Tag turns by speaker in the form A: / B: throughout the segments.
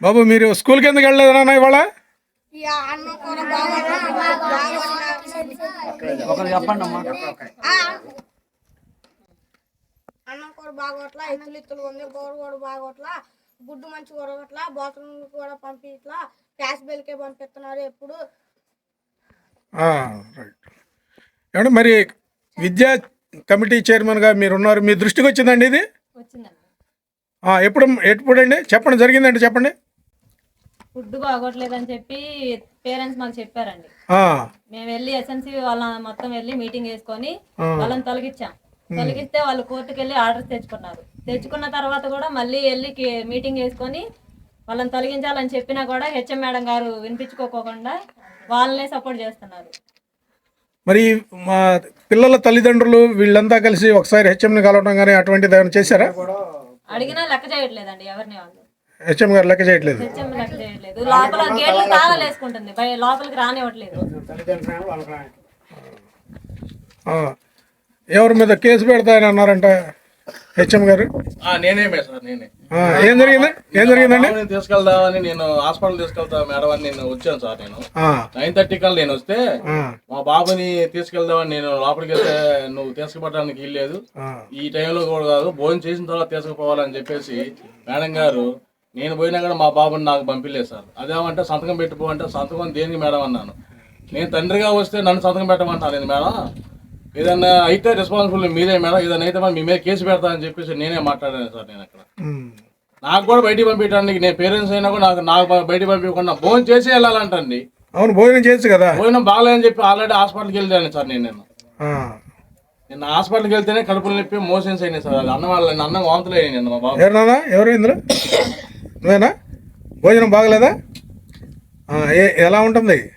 A: బాబు మీరు స్కూల్కి ఎందుకు వెళ్ళలేదు నాన్న ఇవాళ?
B: అన్నం కూర బాగోట్లా ఇత్తులు ఇత్తులు ఉంది కూర కూడా బాగోట్లా గుడ్డు మంచి కూరగట్లా బాత్రూమ్ కూడా పంపించట్లా క్యాష్ బిల్కే పంపిస్తున్నారు ఎప్పుడు.
A: ఆ, రైట్ ఏమంటే మరి విద్యా కమిటీ చైర్మన్గా మీరు ఉన్నారు మీ దృష్టికి వచ్చిందండి ఇది?
C: వచ్చిందండి
A: ఆ, ఎప్పుడు ఎప్పుడండి చెప్పండి జరిగిందండి చెప్పండి.
C: ఫుడ్ బాగోట్లేదని చెప్పి పేరెంట్స్ మాకు చెప్పారండి. మేము వెళ్ళి ఎస్ఎన్సి వాళ్ళ మొత్తం వెళ్ళి మీటింగ్ వేసుకొని. వాళ్ళని తొలగించాం. తొలగిస్తే వాళ్ళు కోర్టుకి వెళ్ళి ఆర్డర్స్ తెచ్చుకున్నారు. తెచ్చుకున్న తర్వాత కూడా మళ్ళీ వెళ్ళి మీటింగ్ వేసుకొని వాళ్ళని తొలగించాలని చెప్పినా కూడా హెచ్ఎం మేడం గారు వినిపించుకోకుండా వాళ్ళనే సపోర్ట్ చేస్తున్నారు.
A: మరి మా పిల్లల తల్లిదండ్రులు వీళ్ళంతా కలిసి ఒకసారి హెచ్ఎంని కలవడం కానీ అటువంటిది ఏమైనా చేశారా?
C: అడిగినా లెక్క చేయట్లేదండి ఎవరిని వాళ్ళు.
A: హెచ్ఎం గారు లెక్క చేయట్లేదు.
C: హెచ్ఎం లెక్క చేయట్లేదు. లోపల గేట్లు తాళాలు వేసుకుంటుంది. బయ లోపలికి రానివ్వట్లేదు.
A: ఆ, ఎవరి మీద కేసు పెడతాయని అన్నారంట హెచ్ఎం గారు?
D: ఆ, నేనేమే సార్ నేనే.
A: ఆ, ఏం జరిగింది? ఏం జరిగిందండి?
D: తీసుకెళ్దామని నేను హాస్పిటల్ తీసుకెళ్తా మేడం అని నేను వచ్చాను సార్ నేను.
A: ఆ,
D: నైన్ థర్టీ కల్లా నేను వస్తే
A: ఆ,
D: మా బాబుని తీసుకెళ్దామని నేను లోపలికి వెళ్తే నువ్వు తీసుకుపోవడానికి వీల్లేదు.
A: ఆ,
D: ఈ టైంలో కూడా కాదు భోజనం చేసిన తర్వాత తీసుకుపోవాలని చెప్పేసి మేడం గారు నేను పోయినా కూడా మా బాబుని నాకు పంపించలేదు సార్. అదేమంటే సంతకం పెట్టిపో అంటే సంతకం దేనికి మేడం అన్నాను. నేను తండ్రిగా వస్తే నన్ను సంతకం పెట్టమంటాను నేను మేడం? ఏదన్నా అయితే రెస్పాన్సిబుల్ మీదే మేడం. ఏదైనా అయితే మరి మీ మీద కేసు పెడతా అని చెప్పేసి నేనే మాట్లాడాను సార్ నేను అక్కడ. నాకు కూడా బయటికి పంపించడానికి నేను పేరెంట్స్ అయినా కూడా నాకు నాకు బయటికి పంపించకుండా భోజనం చేసి వెళ్ళాలంటండి.
A: అవును భోజనం చేయొచ్చు కదా.
D: భోజనం బాగాలేదని చెప్పి ఆల్రెడీ హాస్పిటల్కి వెళ్ళాను సార్ నేను నేను. నిన్న హాస్పిటల్కి వెళ్తేనే కడుపులు నొప్పి మోషన్స్ అయినాయి సార్. అన్నం వాళ్ళ అన్నం వాంతులు అయినాయి మా బాబు.
A: ఎవరు నాన్న? ఎవరు ఇందులో? నువ్వేనా? భోజనం బాగలేదా? ఆ, ఏ- ఎలా ఉంటుంది?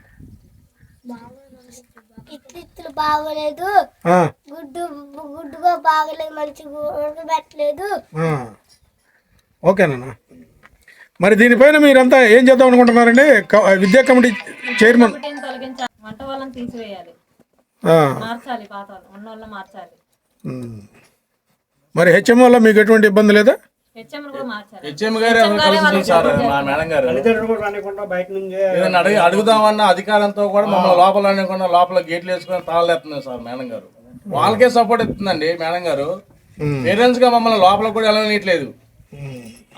B: ఇత్తులు బాగోలేదు.
A: ఆ,
B: గుడ్డు గుడ్డుగా బాగలేదు మంచిగా ఉడకబెట్టలేదు.
A: ఆ. ఓకేనన్నా మరి దీనిపైన మీరంతా ఏం చేద్దాం అనుకుంటున్నారండి? విద్యా కమిటీ చైర్మన్.
C: ఒకటిని తొలగించాలి. వంట వాళ్ళని తీసివేయాలి.
A: ఆ,
C: మార్చాలి పాత వాళ్ళు ఉన్న వాళ్ళని మార్చాలి.
A: ఉమ్. మరి హెచ్ఎం వల్ల మీకు ఎటువంటి ఇబ్బంది లేదా?
C: హెచ్ఎం
D: గారే మా మేడం గారు. ఏదైనా అడిగి అడుగుదామన్న అధికారంతో కూడా మమ్మల్ని లోపల అనకుండా లోపల గేట్లు వేసుకొని తాళలేస్తున్నారు సార్ మేడం గారు. వాళ్ళకే సపోర్ట్ ఇస్తుందండి మేడం గారు. పేరెంట్స్గా మమ్మల్ని లోపల కూడా వెళ్ళనీయట్లేదు.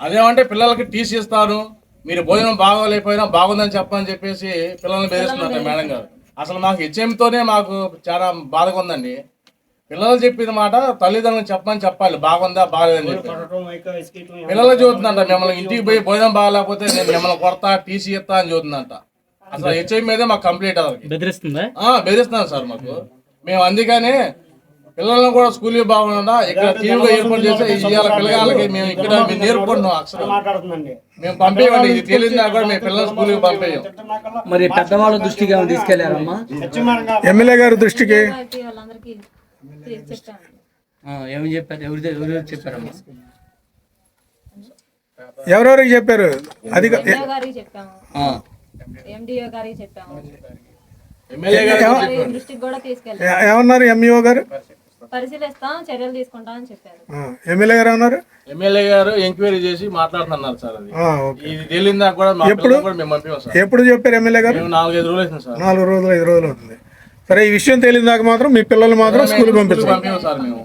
D: అదేమంటే పిల్లలకి టీసీ ఇస్తారు మీరు భోజనం బాగోలేకపోయినా బాగుందని చెప్పని చెప్పేసి పిల్లల్ని బెదిరిస్తున్నారు మేడం గారు. అసలు మాకు హెచ్ఎంతోనే మాకు చాలా బాధగా ఉందండి. పిల్లలు చెప్పిన మాట తల్లిదండ్రులు చెప్పమని చెప్పాలి. బాగుందా బాగలేదని చెప్పి. పిల్లలు చూస్తుందంట మిమ్మల్ని ఇంటికి పోయి భోజనం బాగాలేకపోతే నేను మిమ్మల్ని కొడతా టీసీ ఇస్తా అని చూస్తుందంట. అసలు హెచ్ఐ మీదే మాకు కంప్లీట్ అవ్వాలి
E: బెదిరిస్తుందా?
D: బెదిరిస్తున్నాను సార్ మాకు. మేము అందుకనే పిల్లలను కూడా స్కూల్ బాగుండా ఇక్కడ టీవీగా ఏర్పాటు చేస్తే ఇవాళ పిల్లగాళ్ళకి మేము ఇక్కడ మేము నేర్పుకుంటున్నాం అక్షరం. మేము పంపేయండి ఇది తెలియదు కూడా మేము పిల్లలు స్కూల్కి పంపేయం.
E: మరి పెద్దవాళ్ళ దృష్టికి ఏమైనా తీసుకెళ్ళారమ్మా?
A: ఎమ్మెల్యే గారి దృష్టికి?
E: ఏమని చెప్పారు? ఎవరి ఎవరు చెప్పారమ్మా?
A: ఎవరెవరికి చెప్పారు? అది
C: గారికి చెప్పాము. ఎండిఓ గారికి చెప్పాము. దృష్టికి కూడా
A: ఏమన్నారు ఎంఈఓ గారు?
C: పరిశీలిస్తాం చర్యలు తీసుకుంటాం అని చెప్పారు.
A: ఆ, ఎమ్మెల్యే గారు ఏమన్నారు?
D: ఎమ్మెల్యే గారు ఎంక్వైరీ చేసి మాట్లాడుతున్నారు సార్ అది.
A: ఆ, ఓకే.
D: ఇది తెలియదా కూడా సార్.
A: ఎప్పుడు చెప్పారు ఎమ్మెల్యే గారు?
D: నాలుగైదు రోజులు సార్.
A: నాలుగు రోజులు ఐదు రోజులు అవుతుంది. సరే ఈ విషయం తెలియదాక మాత్రం మీ పిల్లలు మాత్రం స్కూల్కి పంపించాలి
D: పంపాం సార్ మేము.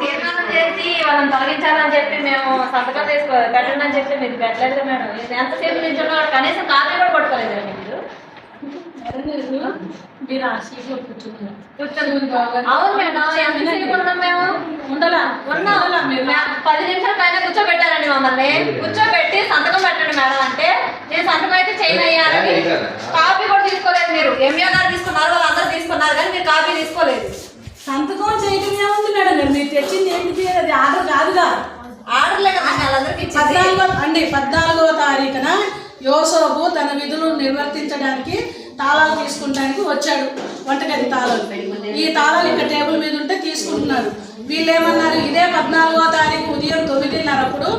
C: తీర్మానం చేసి వాళ్ళని తొలగించాలని చెప్పి మేము సంతకం తీసుకో పెట్టండి అని చెప్పి మీరు పెట్టలేదు మేడం. ఎంతసేపు నుంచి ఉన్నాడు కనీసం కాపీ కూడా పట్టుకోలేదు మీరు. అవును మేడం ఎంతసేపు ఉన్నాం మేము? ఉండాలా ఉన్నాం. మే- పది నిమిషాల పైన కూర్చోబెట్టారండి మమ్మల్ని. కూర్చోబెట్టి సంతకం పెట్టండి మేడం అంటే నేను సంతకం అయితే చేయనయ్యానని కాపీ కూడా తీసుకోలేదు మీరు. ఎంఏ గారు తీసుకున్నారు వాళ్ళందరూ తీసుకున్నారు కానీ మీరు కాపీ తీసుకోలేదు.
F: సంతకం చేయటం ఏముంది మేడం? మీరు తెచ్చింది ఏంటిది? అది ఆర్డర్ కాదుగా.
C: వాళ్ళందరికీ ఇచ్చింది.
F: పద్నాలుగో అండి పద్నాలుగో తారీఖున యోసోబు తన విధులు నిర్వర్తించడానికి తాళాలు తీసుకుంటానికి వచ్చాడు. వంటగది తాళాలు. ఈ తాళాలు ఇక్కడ టేబుల్ మీద ఉంటే తీసుకుంటున్నారు వీళ్ళు ఏమన్నారు ఇదే పద్నాలుగో తారీఖు ఉదయం తొమ్మిదిన్నరప్పుడు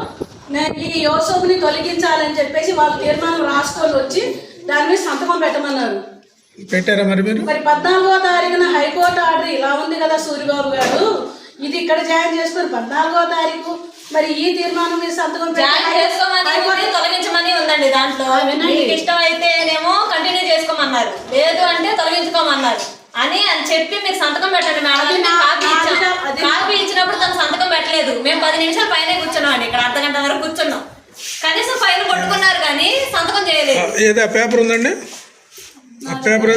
F: నే- ఈ యోసోబుని తొలగించాలని చెప్పేసి వాళ్ళు తీర్మానం రాసుకొని వచ్చి దాని మీద సంతకం పెట్టమన్నారు.
A: పెట్టారా మరి మీరు?
F: మరి పద్నాలుగో తారీఖున హైకోర్టు ఆర్డర్ ఇలా ఉంది కదా సూర్యబాబు గారు. ఇది ఇక్కడ జాయిన్ చేసుకుని పద్నాలుగో తారీఖు మరి ఈ తీర్మానం మీద సంతకం
C: జాయిన్ చేసుకోమని తొలగించమని ఉందండి దాంట్లో. మీకు ఇష్టం అయితేనేమో కంటిన్యూ చేసుకోమన్నారు లేదు అంటే తొలగించుకోమన్నారు. అని అని చెప్పి మీరు సంతకం పెట్టండి మేడం. కాపీ ఇచ్చాం.
F: అది-
C: కాపీ ఇచ్చినప్పుడు తను సంతకం పెట్టలేదు. మేము పది నిమిషాలు పైన కూర్చున్నాం అండి. ఇక్కడ అర్ధ గంట వరకు కూర్చున్నాం. కనీసం పైన కొట్టుకున్నారు కానీ సంతకం చేయలేదు.
A: ఏదో పేపర్ ఉందండి? ఆ పేపర్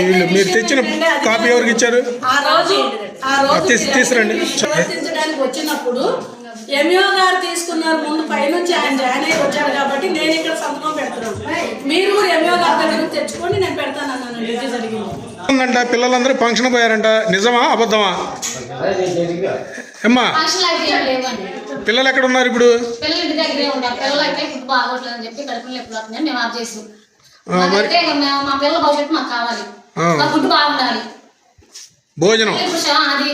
A: వీళ్ళు మీరు తెచ్చిన కాపీ ఎవరికి ఇచ్చారు?
F: ఆ రోజు ఆ రోజు
A: తీసి- తీసుకురండి.
F: వచ్చినప్పుడు ఎంఈఓ గారు తీసుకున్నారు ముందు పైనుంచి ఆయన జాయిన్ అయ్యి వచ్చాడు కాబట్టి నేను ఇక్కడ సంతకం పెడుతున్నాను మీరు కూడా ఎంఈఓ గారి దగ్గర నుంచి తెచ్చుకోండి నేను పెడతాను అన్నానండి ఇది జరిగింది.
A: పిల్లలందరూ ఫంక్షన్ పోయారంట. నిజమా అబద్ధమా? అమ్మా పిల్లలు ఎక్కడ ఉన్నారు ఇప్పుడు?
G: పిల్లలు ఇంటి దగ్గరే ఉన్నారు పిల్లలు అయితే ఫుడ్ బాగోట్లేదు అని చెప్పి కడుపులు ఎప్పుడు వస్తున్నాయి మేము ఆఫ్ చేసాం. మా పిల్లల భవిష్యత్తు మాకు కావాలి. మా ఫుడ్ బాగుండాలి.
A: భోజనం?
G: అది.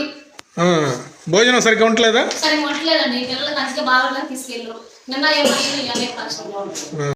A: భోజనం సరిగ్గా ఉండలేదా
G: సరే కొట్టలేదండి పిల్లలు మంచిగా బాగోట్లేదు తీసుకెళ్ళు. నిన్న ఏమైనా